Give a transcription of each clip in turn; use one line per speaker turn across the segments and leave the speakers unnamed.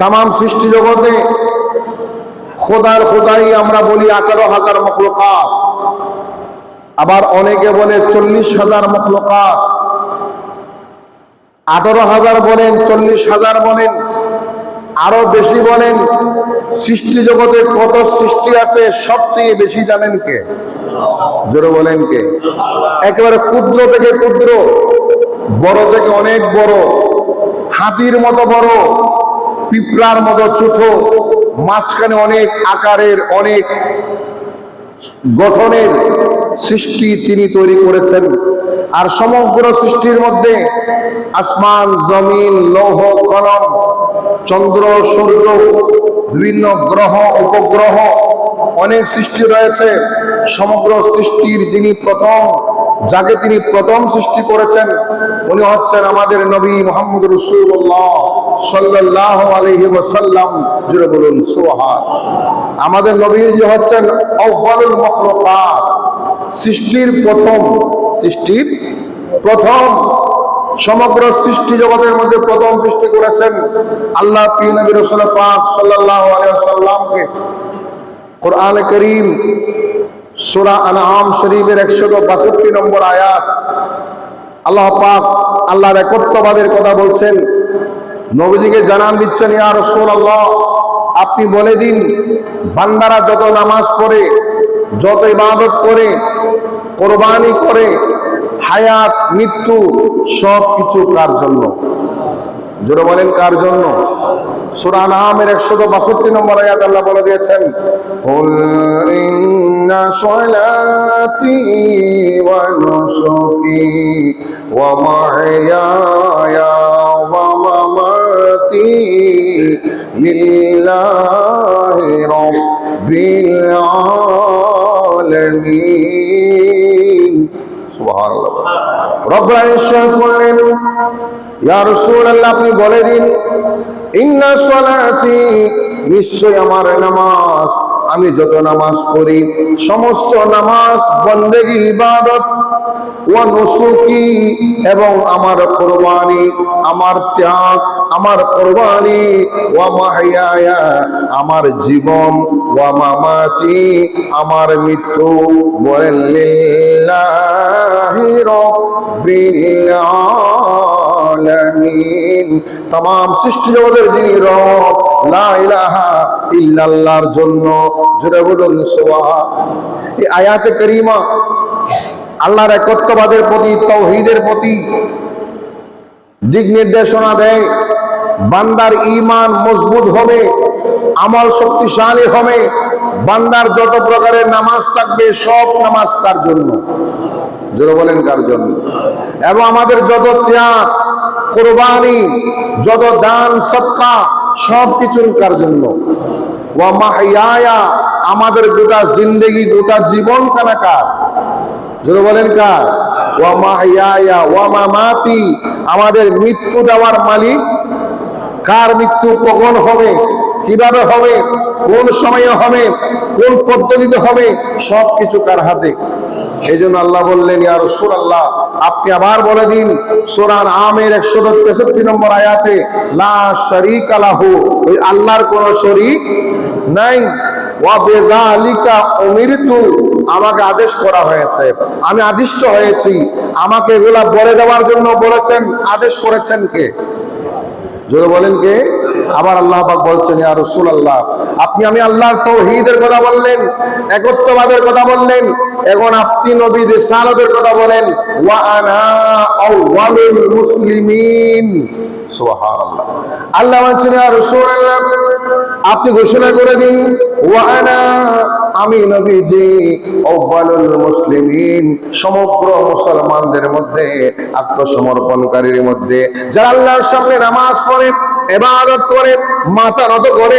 তাম সৃষ্টি জগতে খোদার খোদাই আমরা বলি আঠারো হাজার মখলকাত। আবার অনেকে বলে চল্লিশ হাজার মখলকাত। আঠারো হাজার বলেন, চল্লিশ হাজার বলেন, আরও বেশি বলেন, সৃষ্টি জগতে কত সৃষ্টি আছে সবচেয়ে বেশি জানেন কে? জোরে বলেন কে? একেবারে ক্ষুদ্র থেকে ক্ষুদ্র, বড় থেকে অনেক বড়, হাতির মতো বড় পিঁপড়ার মতো ছোট মাঝখানে অনেক আকারের, অনেক গঠনের সৃষ্টি তিনি তৈরি করেছেন। আর সমগ্র সৃষ্টির মধ্যে আসমান, জমিন, লৌহ, কলম, চন্দ্র, সূর্য, বিভিন্ন গ্রহ, উপগ্রহ অনেক সৃষ্টি রয়েছে। সমগ্র সৃষ্টির যিনি প্রথম, যাকে তিনি প্রথম সৃষ্টি করেছেন, উনি হচ্ছেন আমাদের নবী মোহাম্মদ রসুল্লাহ সাল্লাহ জুড়ে বলুন সোহাদ আমাদের নবীজি হচ্ছেন আউ্বালুল মখলকাত, সৃষ্টির প্রথম সৃষ্টির প্রথম, সমগ্র সৃষ্টি জগতের মধ্যে প্রথম সৃষ্টি করেছেন আল্লাহ পি কোরআন করিম শরীফের একশো বাষট্টি নম্বর আল্লাহ পাক আল্লাহর কথা বলছেন। নবীজিকে জানান দিচ্ছেন, ইয়া রসুল আপনি বলে দিন, বান্দারা যত নামাজ পড়ে, যত ইবাদত করে, কোরবানি করে, হায়াত, মৃত্যু, সব কিছু কার জন্য? জোরে বলেন, কার জন্য? সূরা নামের 162 নম্বর আয়াত আল্লাহ বলে দিয়েছেন, কুল ইন্না সলাতি আপনি বলে দিন, ইন্না সলাতি নিশ্চয় আমার নামাজ, আমি যত নামাজ পড়ি, সমস্ত নামাজ, বন্দেগি, ইবাদত ওয়া নুসুকি এবং আমার কোরবানি আমার ত্যাগ আমার কোরবানি ওয়া মাহইয়ায়া আমার জীবন ওয়া মামাতি আমার মৃত্যু বলেন লিল্লাহি রাব্বিল আলামিন तमाम সৃষ্টি জগতের যিনি রব লা ইলাহা ইল্লাল্লাহর জন্য জোরে বলুন সুবহান এই আয়াতে করিমা আল্লাহর একত্ববাদের প্রতি, তৌহিদের প্রতি দিক নির্দেশনা দেয়, বান্দার ঈমান মজবুত হবে, আমল শক্তিশালী হবে, বান্দার যত প্রকারের নামাজ থাকবে সব নামাজ কার জন্য। জোরে বলেন কার জন্য? এবং আমাদের যত ত্যাগ, কোরবানি, যত দান, সৎকা, সব কিছুর কার জন্য? আমাদের গোটা জিন্দেগি, গোটা জীবন খানা কার? জোরে বলেন কার? আমাদের মৃত্যু দেওয়ার মালিক কার মৃত্যু কখন হবে? কীভাবে হবে? কোন সময়ে হবে? কোন পদ্ধতিতে হবে? সব কিছু কার হাতে? এই জন্য আল্লাহ বললেন ইয়ার সুর আল্লাহ আপনি আবার বলে দিন সোরান আমের একশো তেষট্টি নম্বর আয়াতে, লা শরিক আলাহু ওই আল্লাহর কোন শরিক নাই। ওয়া উমিরতু আমাকে আদেশ করা হয়েছে। আমি আদিষ্ট হয়েছি। আমাকে এগুলা বলে দেওয়ার জন্য বলেছেন। আদেশ করেছেন কে? জোরে বলেন কে? আবার আল্লাহ বলছেন, ইয়া রাসূলুল্লাহ, আপনি আমি আল্লাহর তৌহিদের কথা বললেন, একত্ববাদের কথা বললেন, এখন আপনি নবী রিসালাতের কথা বলেন। ওয়া মুসলিমিন। আল্লাহ আপনি ঘোষণা করে দিন আমি নবীজি মুসলিমিন, সমগ্র মুসলমানদের মধ্যে, আত্মসমর্পণকারীর মধ্যে, যারা আল্লাহর সামনে নামাজ পড়ে এবাদত করে, মাথা করে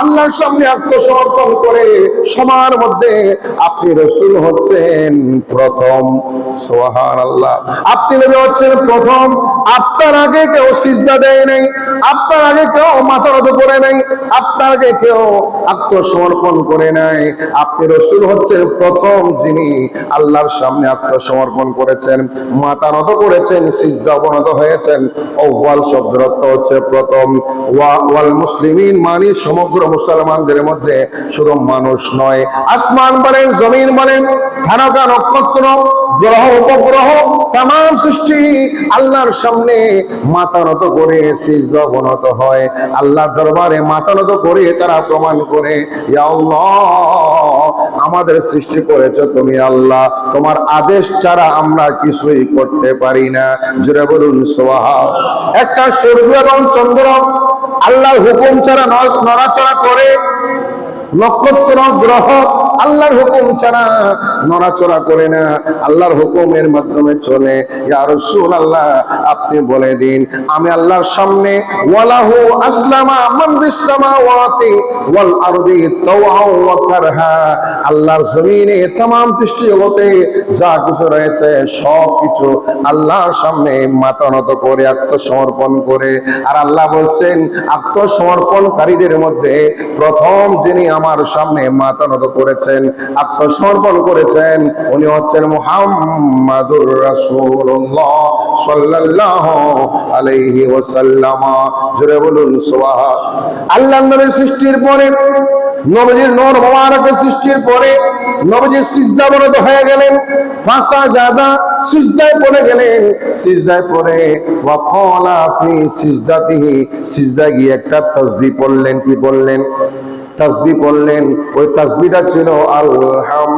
আল্লাহর সামনে আত্মসমর্পণ করে মধ্যে আপনি রসুল হচ্ছেন প্রথম। সোহান আল্লাহ আপনি নবী হচ্ছেন প্রথম। আপনার আগে কেউ সিজদা দেয় নাই, আপনার আগে কেউ মাথা নত করে নাই, আপনার আগে কেউ আত্মসমর্পণ করে নাই। আপনি রসুল হচ্ছেন প্রথম যিনি আল্লাহর সামনে আত্মসমর্পণ করেছেন। মাথা নত করেছেন, সিজদা অবনত হয়েছেন। অওয়াল শব্দের হচ্ছে প্রথম। ওয়াল মুসলিমিন মানে সমগ্র মুসলমানদের মধ্যে শুধু মানুষ নয়। আসমান বলেন, জমিন বলেন ধারকা নক্ষত্র গ্রহ, উপগ্রহ তাম সৃষ্টি আল্লাহর সামনে মাথা নত করে সিজদা অবনত হয়। আল্লাহর দরবারে মাথা নত করে তারা প্রমাণ করে আমাদের সৃষ্টি করেছ তুমি আল্লাহ। তোমার আদেশ ছাড়া আমরা কিছুই করতে পারি না। জুড়ে বলুন সোহা একটা সূর্য এবং চন্দ্র আল্লাহর হুকুম ছাড়া নড়- নড়াচড়া করে, নক্ষত্র, গ্রহ আল্লাহর হুকুম ছাড়া নড়াচড়া করে না আল্লাহর হুকুমের মাধ্যমে চলে ইয়া রাসূলুল্লাহ আপনি বলে দিন আমি আল্লাহর সামনে ওয়ালাহু আসলামা মান ফিস সামাওয়াতি ওয়াল আরদি তাওআন ওয়া কারহা আল্লাহর জমিনে तमाम সৃষ্টি জগতে যা কিছু রয়েছে সব কিছু আল্লাহর সামনে মাথা নত করে আত্মসমর্পণ করে আর আল্লাহ বলছেন আত্মসমর্পণকারীদের মধ্যে প্রথম যিনি আমার সামনে মাথা নত করেছেন, আত্মসমর্পণ করেছেন, উনি হচ্ছেন মুহাম্মাদুর রাসূলুল্লাহ সাল্লাল্লাহু আলাইহি ওয়াসাল্লাম। জোরে বলুন, সুবহান। আল্লাহর নবীর সৃষ্টির পরে, নবীজির নূর মোবারকের সৃষ্টির পরে নবীজি সিজদা বরত হয়ে গেলেন। ফাসা জাদা সিজদায় পড়ে গেলেন। সিজদায় পড়ে, ওয়া ক্বালা ফি সিজদাতিহি সিজদা গিয়ে একটা তাসবিহ পড়লেন, কি বললেন তাসবিহ পড়লেন। ওই তাসবিহটা ছিল আলহামদুলিল্লাহ।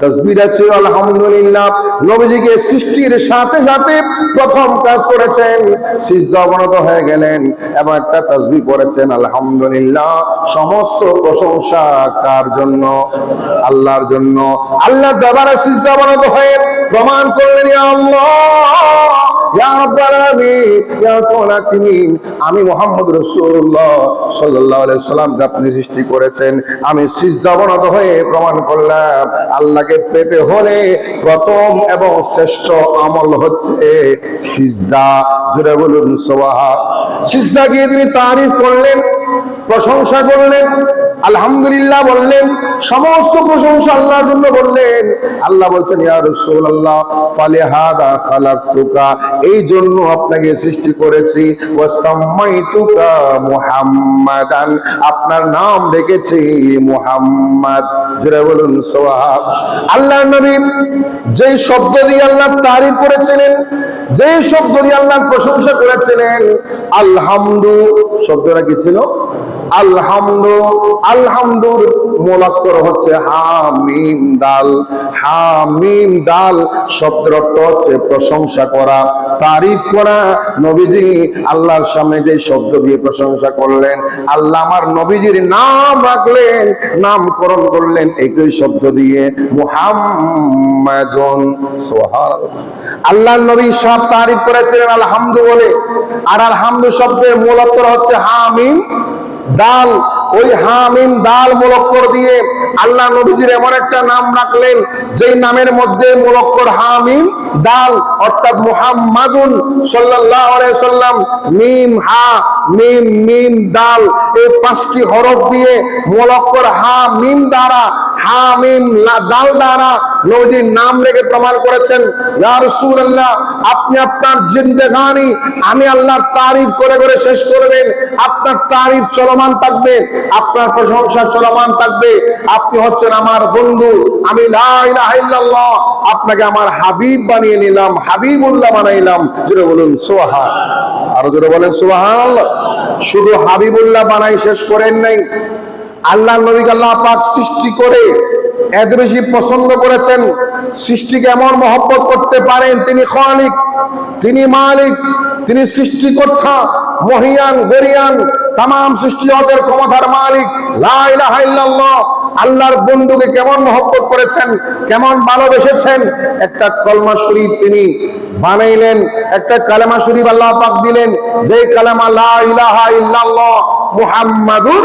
তাসবিহটা ছিল আলহামদুলিল্লাহ। নবীজিকে সৃষ্টির সাথে সাথে প্রথম কাজ করেছেন। সিজদা অবনত হয়ে গেলেন। এবং একটা তসবি করেছেন আলহামদুলিল্লাহ। সমস্ত প্রশংসা কার জন্য? আল্লাহর জন্য। আল্লাহর দরবারে সিজদা অবনত হয়ে প্রমাণ করলেন আল্লাহ। আমি মোহাম্মদ রাসূলুল্লাহ সাল্লাল্লাহু আলাইহি সাল্লামকে আপনি সৃষ্টি করেছেন, আমি সিজদা হয়ে প্রমাণ করলাম, আল্লাহকে পেতে হলে প্রথম এবং শ্রেষ্ঠ আমল হচ্ছে সিজদা। জুড়ে বলুন সিজদা গিয়ে তিনি তারিফ করলেন, প্রশংসা করলেন আলহামদুলিল্লাহ বললেন, সমস্ত প্রশংসা আল্লাহর জন্য বললেন। আল্লাহ বলছেন, ইয়া রাসূলুল্লাহ ফালিহাদা খালাকতুকা? এই জন্য আপনাকে সৃষ্টি করেছি। ওয়া সাম্মাইতুকা মুহাম্মাদান। আপনার নাম রেখেছি মুহাম্মদ। জোরে বলুন সুবহান আল্লাহর নবী যেই শব্দ দিয়ে আল্লাহ তারিফ করেছিলেন, যেই শব্দ দিয়ে আল্লাহর প্রশংসা করেছিলেন, আলহামদু, শব্দটা কি ছিল? আলহামদু আলহামদুর মোলাক্কর হচ্ছে হামিম দাল। হামিম দাল শব্দের অর্থ হচ্ছে প্রশংসা করা, তারিফ করা। নবীজি আল্লাহর সামনে যে শব্দ দিয়ে প্রশংসা করলেন, আল্লাহ আমার নবীজির নাম রাখলেন, নামকরণ করলেন একই শব্দ দিয়ে, মুহাম্মাদুন, সুবহানাল্লাহ। আল্লাহর নবী সব তারিফ করেছিলেন আলহামদু বলে আর আলহামদু শব্দের মূল অর্থ হচ্ছে হামিম দাল, ওই হামিম দাল মুলক্কর দিয়ে আল্লাহ নবীজির এমন একটা নাম রাখলেন, যেই নামের মধ্যে মুলক্কর হামিম দাল, অর্থাৎ মুহাম্মাদুন আলাইহি সাল্লাম, মিম, হা, মিম মিম, দাল, এই পাঁচটি হরফ দিয়ে মুলক্কর হা মিম দ্বারা আপনি আপনার প্রশংসা চলমান থাকবে। আপনি হচ্ছেন আমার বন্ধু, আমি আপনাকে আমার হাবিব বানিয়ে নিলাম, হাবিবুল্লাহ বানাইলাম। জোরে বলুন, সুবহান, আরও জোরে বলেন, সুবহানাল্লাহ। শুধু হাবিবুল্লাহ বানাই শেষ করেন নাই আল্লাহ নবীকে আল্লাহ পাক সৃষ্টি করে এত পছন্দ করেছেন। সৃষ্টিকে এমন মহব্বত করতে পারেন, তিনি খালিক, তিনি মালিক, তিনি সৃষ্টিকর্তা, মহিয়ান, গরিয়ান তাম জগতের ক্ষমতার মালিক। আল্লাহর বন্ধুকে কেমন মহব্বত করেছেন, কেমন ভালোবেসেছেন? একটা কলমা শরীফ তিনি বানাইলেন, একটা কালেমা শরীফ আল্লাহ পাক দিলেন যে কালেমা লা ইলাহা ইল্লাল্লাহ মুহাম্মাদুর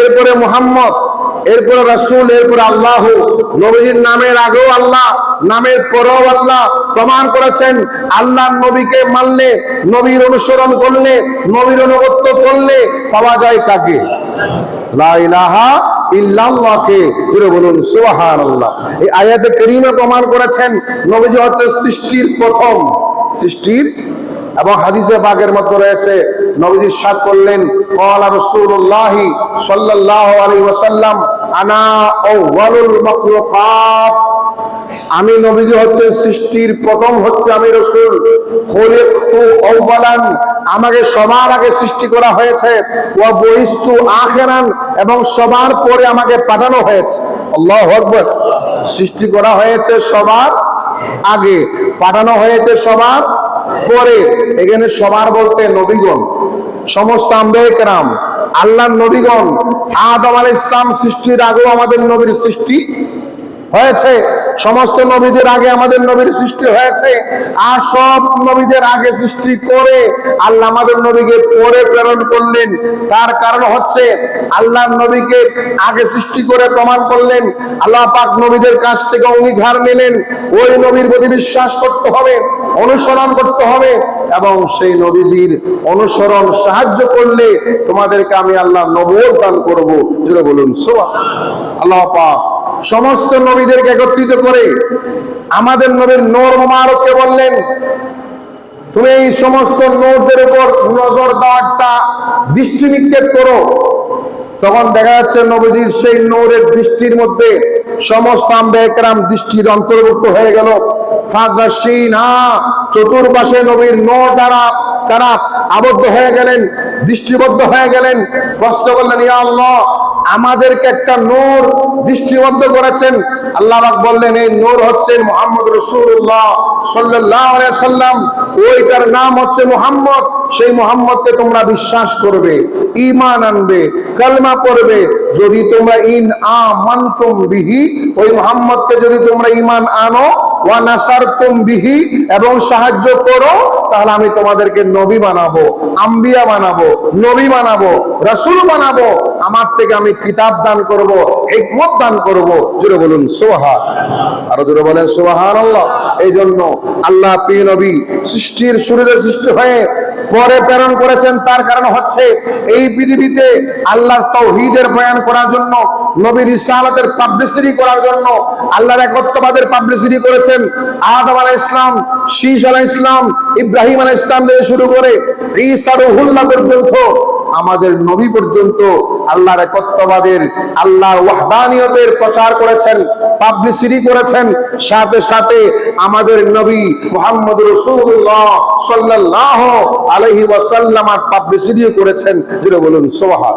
এরপরে মোহাম্মদ, এরপরে রাসূল, এরপরে আল্লাহ নবীর নামের আগেও আল্লাহ, নামের পরেও আল্লাহ প্রমাণ করেছেন আল্লাহ নবীকে মানলে, নবীর অনুসরণ করলে, নবীর অনুগত্য করলে পাওয়া যায় জুড়ে বলুন, সুবহানাল্লাহ। এই আয়াতে করেছেন সৃষ্টির প্রথম সৃষ্টির এবং হাদিসে পাকের মতো রয়েছে নবীজি সাত করলেন, ক্বালা রাসূলুল্লাহ সাল্লাল্লাহু আলাইহি ওয়াসাল্লাম, আনা আউয়ালুল মাখলুকাত। আমি নবীজি হচ্ছে সৃষ্টির প্রথম হচ্ছে আমি রসুল। আমাকে সবার আগে সৃষ্টি করা হয়েছে। ওয়া বইস্তু আখিরান এবং সবার পরে আমাকে পাঠানো হয়েছে। আল্লাহু সৃষ্টি করা হয়েছে সবার আগে, পাঠানো হয়েছে সবার পরে। এখানে সবার বলতে নবীগণ। সমস্ত আম্বেকরাম আল্লাহ নবীগণ আদম আল ইসলাম সৃষ্টির আগেও আমাদের নবীর সৃষ্টি হয়েছে। সমস্ত নবীদের আগে আমাদের নবীর সৃষ্টি হয়েছে আর সব নবীদের আগে সৃষ্টি করে আল্লাহ আমাদের নবীকে পরে প্রেরণ করলেন। তার কারণ হচ্ছে আল্লাহর নবীকে আগে সৃষ্টি করে প্রমাণ করলেন। আল্লাহ পাক নবীদের কাছ থেকে অঙ্গীকার নিলেন। ওই নবীর প্রতি বিশ্বাস করতে হবে, অনুসরণ করতে হবে এবং সেই নবীজির অনুসরণ সাহায্য করলে তোমাদেরকে আমি আল্লাহ নবর দান করব। যেটা বলুন সোয়া আল্লাহ পাক সমস্ত নবীদেরকে একত্রিত করে আমাদের নবীর নোর মোবারককে বললেন, তুমি এই সমস্ত নোটদের উপর নজর দেওয়াটা দৃষ্টি নিক্ষেপ করো। তখন দেখা যাচ্ছে নবীজির সেই নূরের দৃষ্টির মধ্যে সমস্ত আম্বেকরাম দৃষ্টির অন্তর্ভুক্ত হয়ে গেল। চতুর্পাশে নবীর নূর দ্বারা তারা আবদ্ধ হয়ে গেলেন, দৃষ্টিবদ্ধ হয়ে গেলেন। প্রশ্ন করলেন, ইয়া আল্লাহ আমাদেরকে একটা নূর দৃষ্টিবদ্ধ করেছেন। আল্লাহ বললেন, এই নূর হচ্ছে মোহাম্মদ রসুল্লাহ সাল্লাম ওইটার নাম হচ্ছে মোহাম্মদ। সেই মোহাম্মদকে তোমরা বিশ্বাস করবে ইমান আনবে, কালমা পড়বে। যদি তোমরা ইন আমানতুম বিহি, ওই মোহাম্মদকে যদি তোমরা ইমান আনো, ওয়া বিহি, এবং সাহায্য করো, তাহলে আমি তোমাদেরকে নবী বানাবো, আম্বিয়া বানাবো, নবী বানাবো, রাসূল বানাবো। আমার থেকে আমি কিতাব দান করব, হিকমত দান করব। জোরে বলুন, সুবহান। আরও জোরে বলেন, সুবহানাল্লাহ। এই জন্য আল্লাহ প্রিয় নবী সৃষ্টির শুরুতে সৃষ্টি হয়ে পরে প্রেরণ করেছেন, তার কারণ হচ্ছে এই পৃথিবীতে আল্লাহর তৌহিদের বয়ান করার জন্য, নবীর ইসলামের পাবলিসিটি করার জন্য, আল্লাহর একত্ববাদের পাবলিসিটি করেছেন। আদম আলাহ ইসলাম শীষ আলাহ ইসলাম ইব্রাহিম আলাহ ইসলাম থেকে শুরু করে ঈসা রুহুল্লাহ পর্যন্ত আমাদের নবী পর্যন্ত আল্লাহর একত্ববাদের, আল্লাহর ওয়াহদানিয়তের প্রচার করেছেন পাবলিসিটি করেছেন, সাথে সাথে আমাদের নবী মোহাম্মদ রসুল্লাহ সাল্লাহ আলহি ওয়াসাল্লাম পাবলিসিটিও করেছেন। যেটা বলুন, সুবহান।